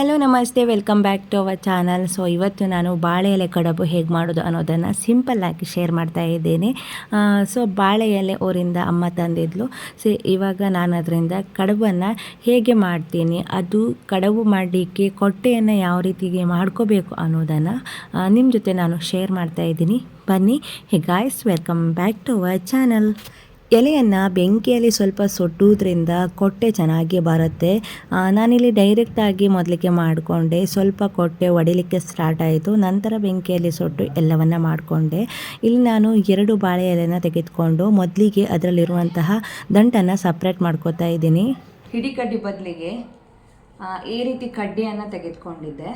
Hello ನಮಸ್ತೆ welcome back to our channel so ಇವತ್ತು ನಾನು ಬಾಳೆ ಎಲೆ ಕಡಬು ಹೇಗೆ ಮಾಡೋದು ಅನ್ನೋದನ್ನು ಸಿಂಪಲ್ಲಾಗಿ ಶೇರ್ ಮಾಡ್ತಾ ಇದ್ದೇನೆ. ಸೊ ಬಾಳೆ ಎಲೆ ಊರಿಂದ ಅಮ್ಮ ತಂದಿದ್ಲು. ಸೊ ಇವಾಗ ನಾನು ಅದರಿಂದ ಕಡಬನ್ನು ಹೇಗೆ ಮಾಡ್ತೀನಿ, ಅದು ಕಡಬು ಮಾಡಲಿಕ್ಕೆ ಕೊಟ್ಟೆಯನ್ನು ಯಾವ ರೀತಿಗೆ ಮಾಡ್ಕೋಬೇಕು ಅನ್ನೋದನ್ನು ನಿಮ್ಮ ಜೊತೆ ನಾನು ಶೇರ್ ಮಾಡ್ತಾ ಇದ್ದೀನಿ. ಬನ್ನಿ hey guys welcome back to our channel ಎಲೆಯನ್ನು ಬೆಂಕಿಯಲ್ಲಿ ಸ್ವಲ್ಪ ಸುಟ್ಟುವುದರಿಂದ ಕೊಟ್ಟೆ ಚೆನ್ನಾಗಿ ಬರುತ್ತೆ. ನಾನಿಲ್ಲಿ ಡೈರೆಕ್ಟಾಗಿ ಮೊದಲಿಗೆ ಮಾಡಿಕೊಂಡೆ. ಸ್ವಲ್ಪ ಕೊಟ್ಟೆ ಒಡಿಲಿಕ್ಕೆ ಸ್ಟಾರ್ಟ್ ಆಯಿತು. ನಂತರ ಬೆಂಕಿಯಲ್ಲಿ ಸುಟ್ಟು ಎಲ್ಲವನ್ನು ಮಾಡಿಕೊಂಡೆ. ಇಲ್ಲಿ ನಾನು ಎರಡು ಬಾಳೆ ಎಲೆನ ತೆಗೆದುಕೊಂಡು ಮೊದಲಿಗೆ ಅದರಲ್ಲಿರುವಂತಹ ದಂಟನ್ನು ಸಪ್ರೇಟ್ ಮಾಡ್ಕೋತಾ ಇದ್ದೀನಿ. ಹಿಡಿ ಕಡ್ಡಿ ಬದಲಿಗೆ ಈ ರೀತಿ ಕಡ್ಡಿಯನ್ನು ತೆಗೆದುಕೊಂಡಿದ್ದೆ.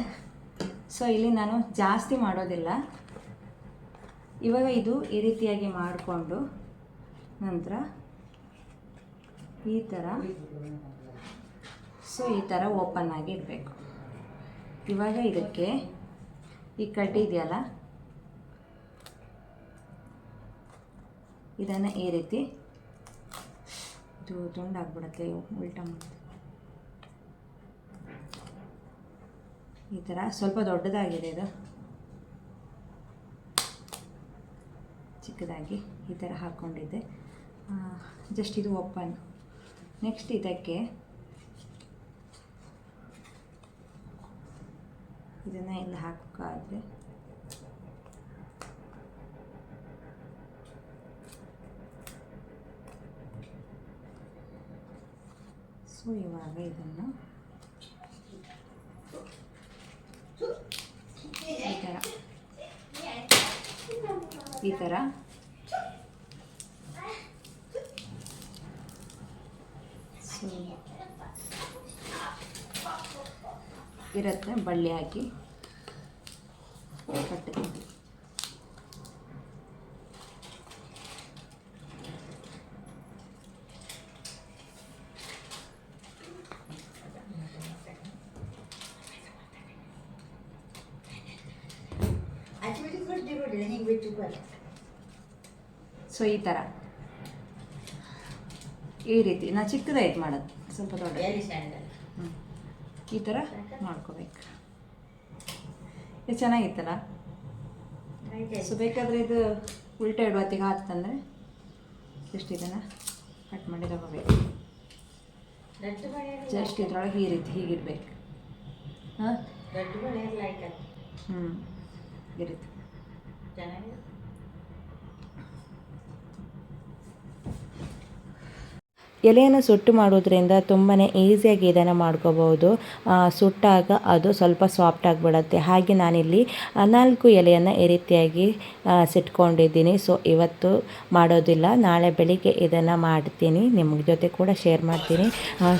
ಸೊ ಇಲ್ಲಿ ನಾನು ಜಾಸ್ತಿ ಮಾಡೋದಿಲ್ಲ. ಇವಾಗ ಇದು ಈ ರೀತಿಯಾಗಿ ಮಾಡಿಕೊಂಡು ನಂತರ ಈ ಥರ ಸೊ ಈ ಥರ ಓಪನ್ ಆಗಿ ಇವಾಗ ಇದಕ್ಕೆ ಈ ಕಡ್ಡಿ ಇದೆಯಲ್ಲ? ಇದನ್ನು ಈ ರೀತಿ ಇದು ತುಂಡಾಗ್ಬಿಡುತ್ತೆ ಉಲ್ಟ ಮಾಡಿ ಈ ಥರ ಸ್ವಲ್ಪ ದೊಡ್ಡದಾಗಿದೆ ಇದು. ಚಿಕ್ಕದಾಗಿ ಈ ಥರ ಹಾಕ್ಕೊಂಡಿದ್ದೆ ಜಸ್ಟ್ ಇದು ಓಪನ್ ನೆಕ್ಸ್ಟ್ ಇದಕ್ಕೆ ಇದನ್ನು ಇಲ್ಲಿ ಹಾಕಬೇಕಾದ್ರೆ ಸೊ ಇವಾಗ ಇದನ್ನು ಈ ಥರ ಈ ಥರ ಸೊ ಇರುತ್ತೆ ಬಳ್ಳಿ ಹಾಕಿ ಕಟ್ತೀನಿ. ಸೊ ಈ ಥರ. ಈ ರೀತಿ. ನಾ ಚಿಕ್ಕದಾಯ್ತು ಮಾಡೋದು. ಸ್ವಲ್ಪ ದೊಡ್ಡ. ಈ ಥರ ಮಾಡ್ಕೋಬೇಕು. ಇದು ಚೆನ್ನಾಗಿತ್ತಲ್ಲ? ಸೊ ಬೇಕಾದರೆ ಇದು ಉಲ್ಟಾ ಇಡುವತ್ತಿಗೆ ಹಾಕ್ತಂದರೆ ಜಸ್ಟ್ ಇದನ್ನು ಕಟ್ ಮಾಡಿ ತಗೋಬೇಕು. ಜಸ್ಟ್ ಇದ್ರೊಳಗೆ ಈ ರೀತಿ ಹೀಗಿಡ್ಬೇಕು. ಹಾಂ? ಹ್ಞೂ ಈ ರೀತಿ. ಎಲೆಯನ್ನು ಸುಟ್ಟು ಮಾಡೋದ್ರಿಂದ ತುಂಬಾ ಈಸಿಯಾಗಿ ಇದನ್ನು ಮಾಡ್ಕೋಬೋದು ಆ, ಸುಟ್ಟಾಗ ಅದು ಸ್ವಲ್ಪ ಸಾಫ್ಟ್ ಆಗಿಬಿಡುತ್ತೆ. ಹಾಗೆ ನಾನಿಲ್ಲಿ ನಾಲ್ಕು ಎಲೆಯನ್ನು ಈ ರೀತಿಯಾಗಿ ಸಿಟ್ಕೊಂಡಿದ್ದೀನಿ. ಸೊ ಇವತ್ತು ಮಾಡೋದಿಲ್ಲ. ನಾಳೆ ಬೆಳಿಗ್ಗೆ ಇದನ್ನು ಮಾಡ್ತೀನಿ. ನಿಮ್ಮ ಜೊತೆ ಕೂಡ ಶೇರ್ ಮಾಡ್ತೀನಿ.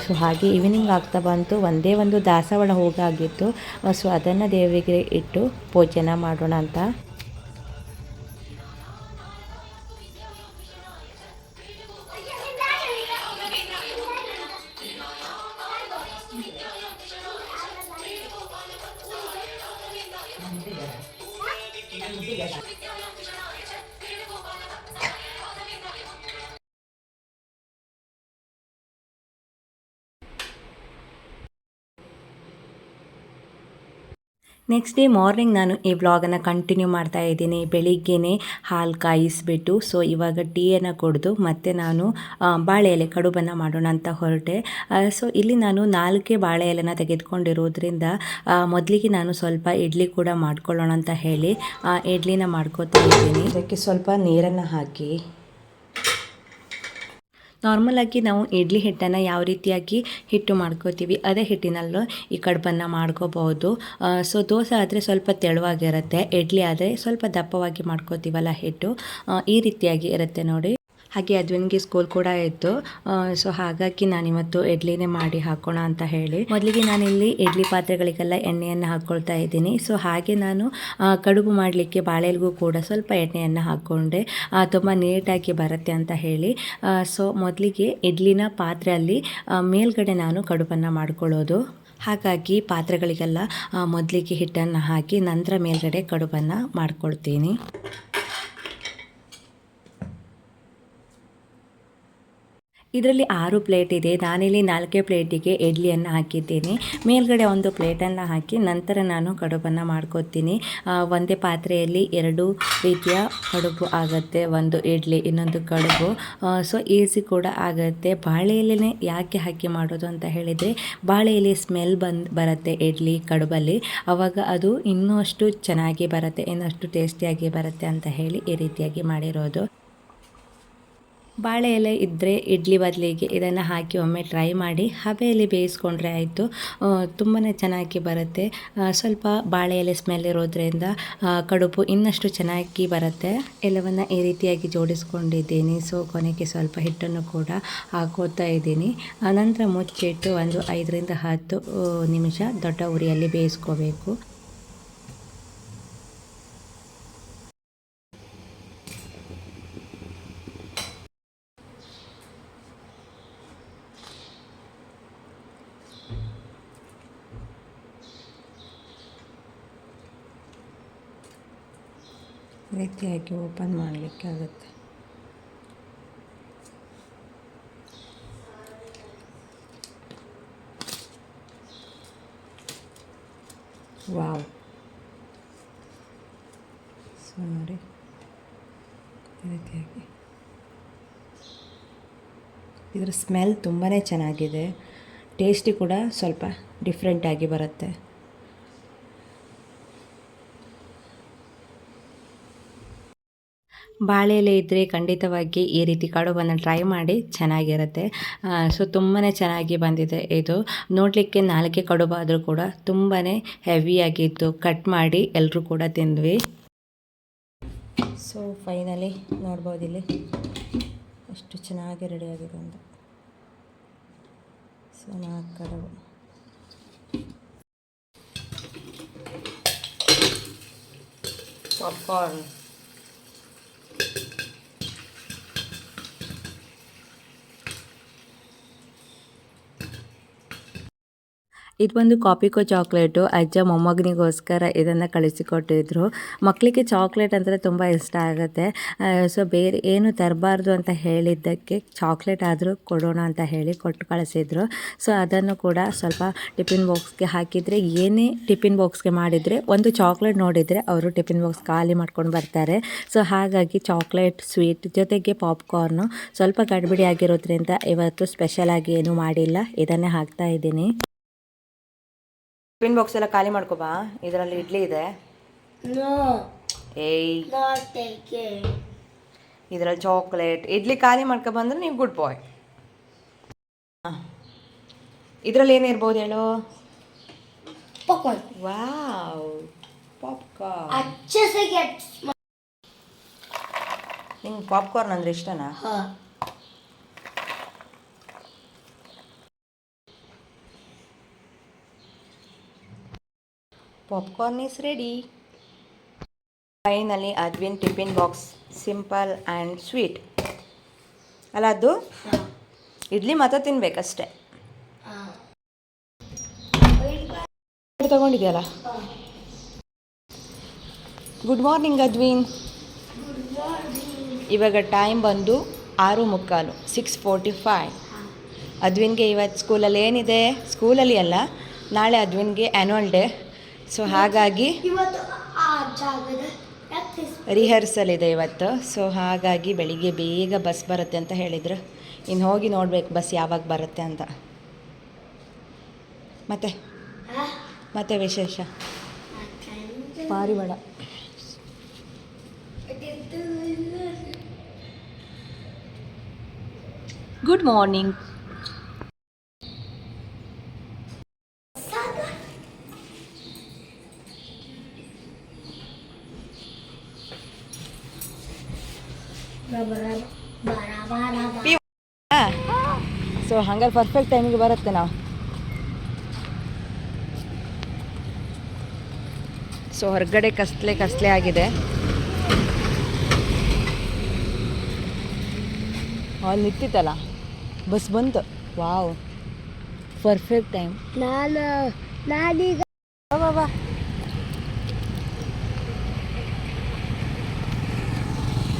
ಸೊ ಹಾಗೆ ಈವ್ನಿಂಗ್ ಆಗ್ತಾ ಬಂತು. ಒಂದೇ ಒಂದು ದಾಸವಾಳ ಹೋಗಾಗಿತ್ತು. ಸೊ ಅದನ್ನು ದೇವರಿಗೆ ಇಟ್ಟು ಪೂಜೆನ ಮಾಡೋಣ ಅಂತ Thank. ನೆಕ್ಸ್ಟ್ ಡೇ ಮಾರ್ನಿಂಗ್ ನಾನು ಈ ವ್ಲಾಗನ್ನು ಕಂಟಿನ್ಯೂ ಮಾಡ್ತಾ ಇದ್ದೀನಿ. ಬೆಳಿಗ್ಗೆನೇ ಹಾಲು ಕಾಯಿಸಿಬಿಟ್ಟು ಸೊ ಇವಾಗ ಟೀಯನ್ನು ಕುಡಿದು ಮತ್ತೆ ನಾನು ಬಾಳೆ ಎಲೆ ಕಡುಬನ್ನು ಮಾಡೋಣ ಅಂತ ಹೊರಟೆ. ಸೊ ಇಲ್ಲಿ ನಾನು ನಾಲ್ಕೇ ಬಾಳೆ ಎಲೆನ ತೆಗೆದುಕೊಂಡಿರೋದ್ರಿಂದ ಮೊದಲಿಗೆ ನಾನು ಸ್ವಲ್ಪ ಇಡ್ಲಿ ಕೂಡ ಮಾಡ್ಕೊಳ್ಳೋಣ ಅಂತ ಹೇಳಿ ಇಡ್ಲಿನ ಮಾಡ್ಕೋತಾ ಇದ್ದೀನಿ. ಇದಕ್ಕೆ ಸ್ವಲ್ಪ ನೀರನ್ನು ಹಾಕಿ ನಾರ್ಮಲಾಗಿ ನಾವು ಇಡ್ಲಿ ಹಿಟ್ಟನ್ನು ಯಾವ ರೀತಿಯಾಗಿ ಹಿಟ್ಟು ಮಾಡ್ಕೋತೀವಿ, ಅದೇ ಹಿಟ್ಟಿನಲ್ಲೂ ಈ ಕಡುಬನ್ನು ಮಾಡ್ಕೋಬಹುದು. ಸೊ ದೋಸೆ ಆದರೆ ಸ್ವಲ್ಪ ತೆಳುವಾಗಿರುತ್ತೆ, ಇಡ್ಲಿ ಆದರೆ ಸ್ವಲ್ಪ ದಪ್ಪವಾಗಿ ಮಾಡ್ಕೋತೀವಲ್ಲ ಹಿಟ್ಟು ಈ ರೀತಿಯಾಗಿ ಇರುತ್ತೆ ನೋಡಿ. ಹಾಗೆ ಅದ್ವಿನ್ಗೆ ಸ್ಕೂಲ್ ಕೂಡ ಇತ್ತು. ಸೊ ಹಾಗಾಗಿ ನಾನು ಇವತ್ತು ಇಡ್ಲಿನೇ ಮಾಡಿ ಹಾಕೋಣ ಅಂತ ಹೇಳಿ. ಮೊದಲಿಗೆ ನಾನಿಲ್ಲಿ ಇಡ್ಲಿ ಪಾತ್ರೆಗಳಿಗೆಲ್ಲ ಎಣ್ಣೆಯನ್ನು ಹಾಕ್ಕೊಳ್ತಾ ಇದ್ದೀನಿ. ಸೊ ಹಾಗೆ ನಾನು ಕಡುಬು ಮಾಡಲಿಕ್ಕೆ ಬಾಳೆಲ್ಗೂ ಕೂಡ ಸ್ವಲ್ಪ ಎಣ್ಣೆಯನ್ನು ಹಾಕ್ಕೊಂಡೆ ತುಂಬ ನೀಟಾಗಿ ಬರುತ್ತೆ ಅಂತ ಹೇಳಿ. ಸೊ ಮೊದಲಿಗೆ ಇಡ್ಲಿನ ಪಾತ್ರೆಯಲ್ಲಿ ಮೇಲ್ಗಡೆ ನಾನು ಕಡುಬನ್ನು ಮಾಡ್ಕೊಳ್ಳೋದು. ಹಾಗಾಗಿ ಪಾತ್ರೆಗಳಿಗೆಲ್ಲ ಮೊದಲಿಗೆ ಹಿಟ್ಟನ್ನು ಹಾಕಿ ನಂತರ ಮೇಲ್ಗಡೆ ಕಡುಬನ್ನು ಮಾಡ್ಕೊಳ್ತೀನಿ. ಇದರಲ್ಲಿ ಆರು ಪ್ಲೇಟ್ ಇದೆ. ನಾನಿಲ್ಲಿ ನಾಲ್ಕೇ ಪ್ಲೇಟಿಗೆ ಇಡ್ಲಿಯನ್ನು ಹಾಕಿದ್ದೀನಿ. ಮೇಲ್ಗಡೆ ಒಂದು ಪ್ಲೇಟನ್ನು ಹಾಕಿ ನಂತರ ನಾನು ಕಡುಬನ್ನು ಮಾಡ್ಕೋತೀನಿ. ಒಂದೇ ಪಾತ್ರೆಯಲ್ಲಿ ಎರಡು ರೀತಿಯ ಕಡುಬು ಆಗುತ್ತೆ. ಒಂದು ಇಡ್ಲಿ, ಇನ್ನೊಂದು ಕಡುಬು. ಸೊ ಈಸಿ ಕೂಡ ಆಗುತ್ತೆ. ಬಾಳೆ ಯಾಕೆ ಹಾಕಿ ಮಾಡೋದು ಅಂತ ಹೇಳಿದರೆ ಬಾಳೆ ಸ್ಮೆಲ್ ಬಂದು, ಬರುತ್ತೆ ಇಡ್ಲಿ ಕಡುಬಲ್ಲಿ. ಆವಾಗ ಅದು ಇನ್ನೂ ಅಷ್ಟು ಚೆನ್ನಾಗಿ ಬರುತ್ತೆ ಇನ್ನಷ್ಟು ಟೇಸ್ಟಿಯಾಗಿ ಬರುತ್ತೆ ಅಂತ ಹೇಳಿ ಈ ರೀತಿಯಾಗಿ ಮಾಡಿರೋದು. ಬಾಳೆ ಎಲೆ ಇದ್ದರೆ ಇಡ್ಲಿ ಬದಲಿಗೆ ಇದನ್ನು ಹಾಕಿ ಒಮ್ಮೆ ಟ್ರೈ ಮಾಡಿ ಹಬೆಯಲ್ಲಿ ಬೇಯಿಸ್ಕೊಂಡ್ರೆ ಆಯಿತು. ತುಂಬಾ ಚೆನ್ನಾಗಿ ಬರುತ್ತೆ. ಸ್ವಲ್ಪ ಬಾಳೆ ಎಲೆ ಸ್ಮೆಲ್ ಇರೋದ್ರಿಂದ ಕಡುಬು ಇನ್ನಷ್ಟು ಚೆನ್ನಾಗಿ ಬರುತ್ತೆ. ಎಲ್ಲವನ್ನು ಈ ರೀತಿಯಾಗಿ ಜೋಡಿಸ್ಕೊಂಡಿದ್ದೀನಿ. ಸೊ ಕೊನೆಗೆ ಸ್ವಲ್ಪ ಹಿಟ್ಟನ್ನು ಕೂಡ ಹಾಕೋತಾ ಇದ್ದೀನಿ. ಆನಂತರ ಮುಚ್ಚಿಟ್ಟು ಒಂದು ಐದರಿಂದ ಹತ್ತು ನಿಮಿಷ ದೊಡ್ಡ ಉರಿಯಲ್ಲಿ ಬೇಯಿಸ್ಕೋಬೇಕು. ರೀತಿಯಾಗಿ ಓಪನ್ ಮಾಡಲಿಕ್ಕೆ ಆಗುತ್ತೆ? ವಾವ್. ಸೊ ನೋಡಿ. ಈ ರೀತಿಯಾಗಿ. ಇದರ ಸ್ಮೆಲ್ ತುಂಬಾ ಚೆನ್ನಾಗಿದೆ. ಟೇಸ್ಟಿ ಕೂಡ ಸ್ವಲ್ಪ ಡಿಫ್ರೆಂಟಾಗಿ ಬರುತ್ತೆ. ಬಾಳೆ ಎಲೆ ಇದ್ದರೆ ಖಂಡಿತವಾಗಿ ಈ ರೀತಿ ಕಡುಬನ್ನು ಟ್ರೈ ಮಾಡಿ ಚೆನ್ನಾಗಿರುತ್ತೆ. ಸೊ ತುಂಬಾ ಚೆನ್ನಾಗಿ ಬಂದಿದೆ ಇದು. ನೋಡಲಿಕ್ಕೆ ನಾಲ್ಕೆ ಕಡುಬಾದರೂ ಕೂಡ ತುಂಬಾ ಹೆವಿಯಾಗಿತ್ತು ಕಟ್ ಮಾಡಿ ಎಲ್ಲರೂ ಕೂಡ ತಿಂದ್ವಿ. ಸೊ ಫೈನಲಿ ನೋಡ್ಬೋದು ಇಲ್ಲಿ ಎಷ್ಟು ಚೆನ್ನಾಗಿ ರೆಡಿಯಾಗಿದೆ ಅಂತ. ಸೊ ನಾಲ್ಕು ಕಡುಬು. ಪಾಪ್ಕಾರ್ನ್ ಇದು ಬಂದು ಕಾಪಿಕೋ ಚಾಕ್ಲೇಟು ಅಜ್ಜ ಮೊಮ್ಮಗನಿಗೋಸ್ಕರ ಇದನ್ನು ಕಳಿಸಿಕೊಟ್ಟಿದ್ರು. ಮಕ್ಕಳಿಗೆ ಚಾಕ್ಲೇಟ್ ಅಂದರೆ ತುಂಬ ಇಷ್ಟ ಆಗುತ್ತೆ. ಸೊ ಬೇರೆ ಏನು ತರಬಾರ್ದು ಅಂತ ಹೇಳಿದ್ದಕ್ಕೆ ಚಾಕ್ಲೇಟ್ ಆದರೂ ಕೊಡೋಣ ಅಂತ ಹೇಳಿ ಕೊಟ್ಟು ಕಳಿಸಿದ್ರು. ಸೊ ಅದನ್ನು ಕೂಡ ಸ್ವಲ್ಪ ಟಿಫಿನ್ ಬಾಕ್ಸ್ಗೆ ಹಾಕಿದರೆ, ಏನೇ ಟಿಫಿನ್ ಬಾಕ್ಸ್ಗೆ ಮಾಡಿದರೆ, ಒಂದು ಚಾಕ್ಲೇಟ್ ನೋಡಿದರೆ ಅವರು ಟಿಫಿನ್ ಬಾಕ್ಸ್ ಖಾಲಿ ಮಾಡ್ಕೊಂಡು ಬರ್ತಾರೆ. ಸೊ ಹಾಗಾಗಿ ಚಾಕ್ಲೇಟ್ ಸ್ವೀಟ್ ಜೊತೆಗೆ ಪಾಪ್ಕಾರ್ನು ಸ್ವಲ್ಪ ಗಡ್ಬಿಡಿ ಆಗಿರೋದ್ರಿಂದ ಇವತ್ತು ಸ್ಪೆಷಲಾಗಿ ಏನು ಮಾಡಿಲ್ಲ. ಇದನ್ನೇ ಹಾಕ್ತಾ ಇದ್ದೀನಿ. ಟಿಫಿನ್ ಬಾಕ್ಸ್ ಎಲ್ಲ ಖಾಲಿ ಮಾಡ್ಕೊಬಾ ಇದರಲ್ಲಿ ಇಡ್ಲಿ ಇದೆ. ಏಯ್. ಇದರಲ್ಲಿ ಚಾಕ್ಲೇಟ್ ಇಡ್ಲಿ ಖಾಲಿ ಮಾಡ್ಕೊಬಂದ್ರೆ ನೀವು ಗುಡ್ ಬಾಯ್ ಇದರಲ್ಲಿ ಏನಿರ್ಬೋದು ಹೇಳು? ವಾವ್ ಪಾಪ್ಕಾರ್ನ್ ನಿಂಗೆ ಪಾಪ್ಕಾರ್ನ್ ಅಂದ್ರೆ ಇಷ್ಟನಾ? Popcorn is ready finally Adwin tiffin box simple and sweet ಅಲ್ಲ ಅದು? ಇಡ್ಲಿ ಮತ್ತೆ ತಿನ್ಬೇಕಷ್ಟೆ. ತಗೊಂಡಿದೆಯಲ್ಲ? ಗುಡ್ ಮಾರ್ನಿಂಗ್ ಅಜ್ವಿನ್ ಇವಾಗ ಟೈಮ್ ಬಂದು ಆರು ಮುಕ್ಕಾಲು ಸಿಕ್ಸ್ ಫೋರ್ಟಿ ಫೈವ್ ಅದ್ವಿನ್ಗೆ ಇವತ್ತು ಸ್ಕೂಲಲ್ಲಿ ಏನಿದೆ? ಸ್ಕೂಲಲ್ಲಿ ಅಲ್ಲ ನಾಳೆ ಅದ್ವಿನ್ಗೆ ಆ್ಯನ್ಯುವಲ್ ಡೇ ಸೊ ಹಾಗಾಗಿ ರಿಹರ್ಸಲ್ ಇದೆ ಇವತ್ತು. ಸೊ ಹಾಗಾಗಿ ಬೆಳಿಗ್ಗೆ ಬೇಗ ಬಸ್ ಬರುತ್ತೆ ಅಂತ ಹೇಳಿದರು. ಇನ್ನು ಹೋಗಿ ನೋಡ್ಬೇಕು ಬಸ್ ಯಾವಾಗ ಬರುತ್ತೆ ಅಂತ. ಮತ್ತೆ? ಮತ್ತೆ ವಿಶೇಷ? ಪಾರಿವಾಳ. ಗುಡ್ ಮಾರ್ನಿಂಗ್ ಸೊ ಹಂಗಾರೆ ಪರ್ಫೆಕ್ಟ್ ಟೈಮಿಗೆ ಬರುತ್ತೆ ನಾವು. ಸೊ ಹೊರಗಡೆ ಕಸ್ಲೆ ಕಸ್ಲೆ ಆಗಿದೆ. ಅಲ್ಲಿ ನಿಂತಿತ್ತಲ್ಲ? ಬಸ್ ಬಂತು. ವಾವ್ ಪರ್ಫೆಕ್ಟ್ ಟೈಮ್ ನಾನು ನಾನೀಗ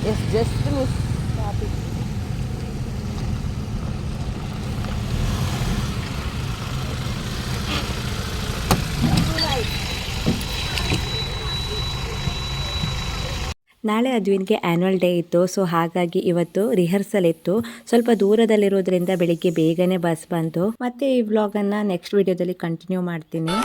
It's just miss traffic. ನಾಳೆ ಅದ್ವಿನ್ಗೆ ಆ್ಯನ್ಯುವಲ್ ಡೇ ಇತ್ತು ಸೊ ಹಾಗಾಗಿ ಇವತ್ತು ರಿಹರ್ಸಲ್ ಇತ್ತು. ಸ್ವಲ್ಪ ದೂರದಲ್ಲಿರೋದ್ರಿಂದ ಬೆಳಿಗ್ಗೆ ಬೇಗನೆ ಬಸ್ ಬಂತು. ಮತ್ತೆ ಈ ವ್ಲಾಗನ್ನು ನೆಕ್ಸ್ಟ್ ವಿಡಿಯೋದಲ್ಲಿ ಕಂಟಿನ್ಯೂ ಮಾಡ್ತೀನಿ.